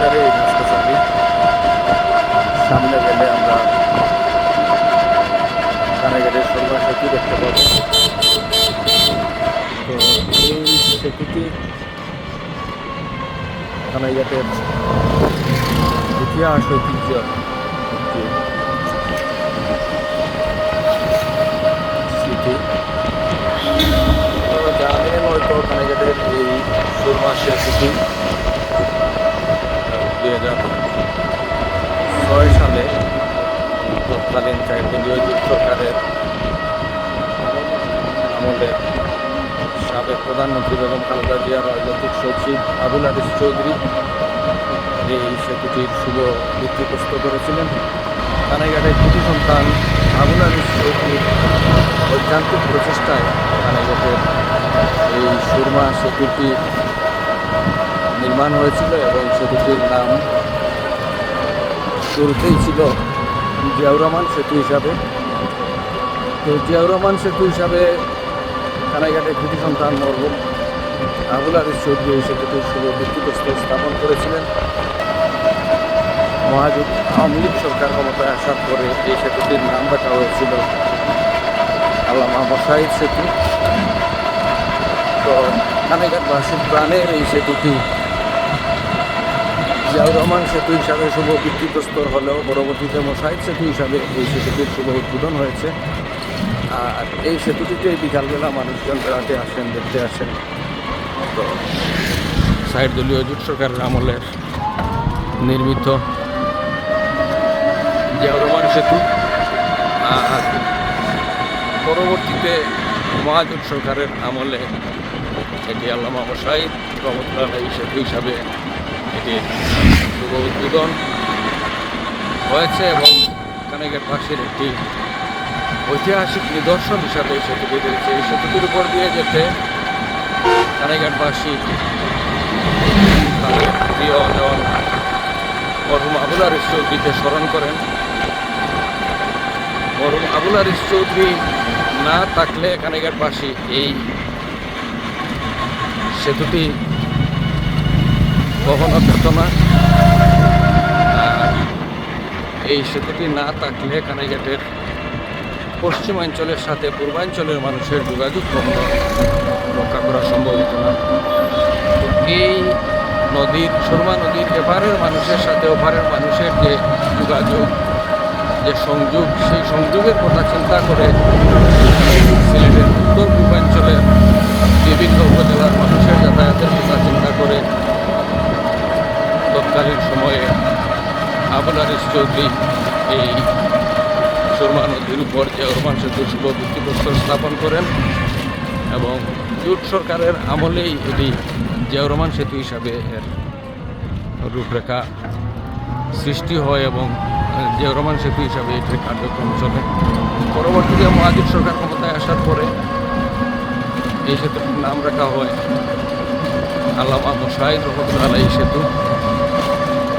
গাছালি সামনে। গেলে আমরা কানাইঘাটের সরকার সেতু দেখতে পাবো। তো এই সেতুটি কানাইঘাটের ইতিহাস, ঐতিহ্য জানেন হয়তো কানাইঘাটের এই সুরমা সেতুটি ছয় সালে তৎকালীন যুগ সরকারের আমলে সাবেক প্রধানমন্ত্রী বেগম খালেদা জিয়ার রাজনৈতিক সচিব আবুল আদিস চৌধুরী এই সেতুটির শুভ ভিত্তিপ্রস্ত করেছিলেন। কানাইঘাটের কৃতি সন্তান, আবুল আদিস চৌধুরীর ঐকান্তিক প্রচেষ্টায় কানাইঘাটের এই সুরমা সেতুটি নির্মাণ হয়েছিল এবং সেতুটির নাম শুরুতেই ছিল জিয়াউর রহমান সেতু হিসাবে। তো জিয়াউর রহমান সেতু হিসাবে কানাইঘাটের কৃতি সন্তান মরহুম আবুল আদিস চৌধুরী এই সেতুটির শুভ ভিত্তিপ্রস্তর স্থাপন করেছিলেন। মহাযুগ আওয়ামী লীগ সরকার ক্ষমতায় আসার পরে এই সেতুটির নাম রাখা হয়েছিল আল্লামা মশাহিদ সেতু। তো কানাইঘাটবাসীর প্রাণে এই সেতুটি জিয়াউর রহমান সেতু হিসাবে শুভ ভিত্তিপ্রস্তর হলেও পরবর্তীতে মশাহিদ সেতু হিসাবে এই সেতুটির শুভ উদ্বোধন হয়েছে। আর এই সেতুটিতে বিকালবেলা মানুষজন বেড়াতে আসেন, দেখতে আসেন। তো সাইড দলীয় জোট সরকারের আমলের নির্মিত জিয়াউর রহমান সেতু। আর পরবর্তীতে মহাজোট সরকারের আমলে এটি আল্লামা মশাই রহমতুল্লাহ সেতু হিসাবে এটি শুভ উদ্বোধন হয়েছে এবং কানাইঘাটবাসীর একটি ঐতিহাসিক নিদর্শন হিসাবে এই সেতুটি রয়েছে এই সেতুটির উপর দিয়ে যেতে কানাইঘাটবাসী তাদের প্রিয়জন মরহুম আবুল আরিস চৌধুরীকে স্মরণ করেন। মরহুম আবুল আরিস চৌধুরী না থাকলে কানাইঘাটবাসী এই সেতুটি কখনো পেত না। এই সেতুটি না থাকলে কানাইঘাটের পশ্চিমাঞ্চলের সাথে পূর্বাঞ্চলের মানুষের যোগাযোগ কখনো রক্ষা করা সম্ভব হতো না। এই নদীর, সুরমা নদীর এপারের মানুষের সাথে ওপারের মানুষের যে যোগাযোগ, যে সংযোগ, সেই সংযোগের কথা চিন্তা করে সিলেটের উত্তর পূর্বাঞ্চলের বিভিন্ন উপজেলার মানুষের যাতায়াতের কথা চিন্তা করে তৎকালীন সময়ে আরিস চৌধুরী এই সুরমা নদীর উপর যে ওরমান সেতুর শুভ ভিত্তিপ্রস্তর স্থাপন করেন এবং জুট সরকারের আমলেই এটি জিয়াউর রহমান সেতু হিসাবে এর রূপরেখা সৃষ্টি হয় এবং জিয়াউর রহমান সেতু হিসাবে এটির কার্যক্রম চলে। পরবর্তীতে মহাজোট সরকার ক্ষমতায় আসার পরে এই সেতুটির নাম রাখা হয় আল্লামা মুশাহিদ রহমতুল্লাহ সেতু।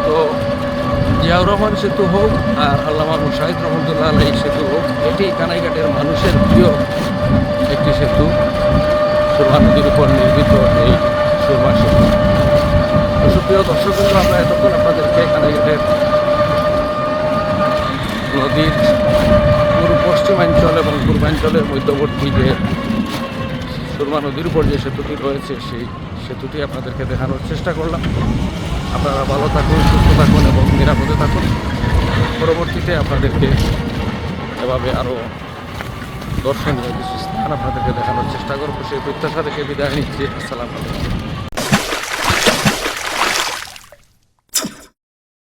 তো জিয়াউর রহমান সেতু হোক আর আল্লামা মুশাহিদ রহমতুল্লাহ আলাই সেতু হোক, এটি কানাইঘাটের মানুষের প্রিয় একটি সেতু। সুরমা নদীর উপর নির্মিত এই সুরমা সেতু। সুপ্রিয় দর্শক আমরা এতক্ষণ আপনাদেরকে কানাইঘাটের নদীর পূর্ব পশ্চিমাঞ্চল এবং পূর্বাঞ্চলের মধ্যবর্তী যে সুরমা নদীর উপর যে সেতুটি রয়েছে, সেই সেতুটি আপনাদেরকে দেখানোর চেষ্টা করলাম। আপনারা ভালো থাকুন, সুস্থ থাকুন এবং নিরাপদে থাকুন। পরবর্তীতে আপনাদেরকে এভাবে আরও দর্শনীয় কিছু স্থান আপনাদেরকে দেখানোর চেষ্টা করব। সেই প্রত্যাশা থেকে বিদায় নিচ্ছি। আসসালামু আলাইকুম।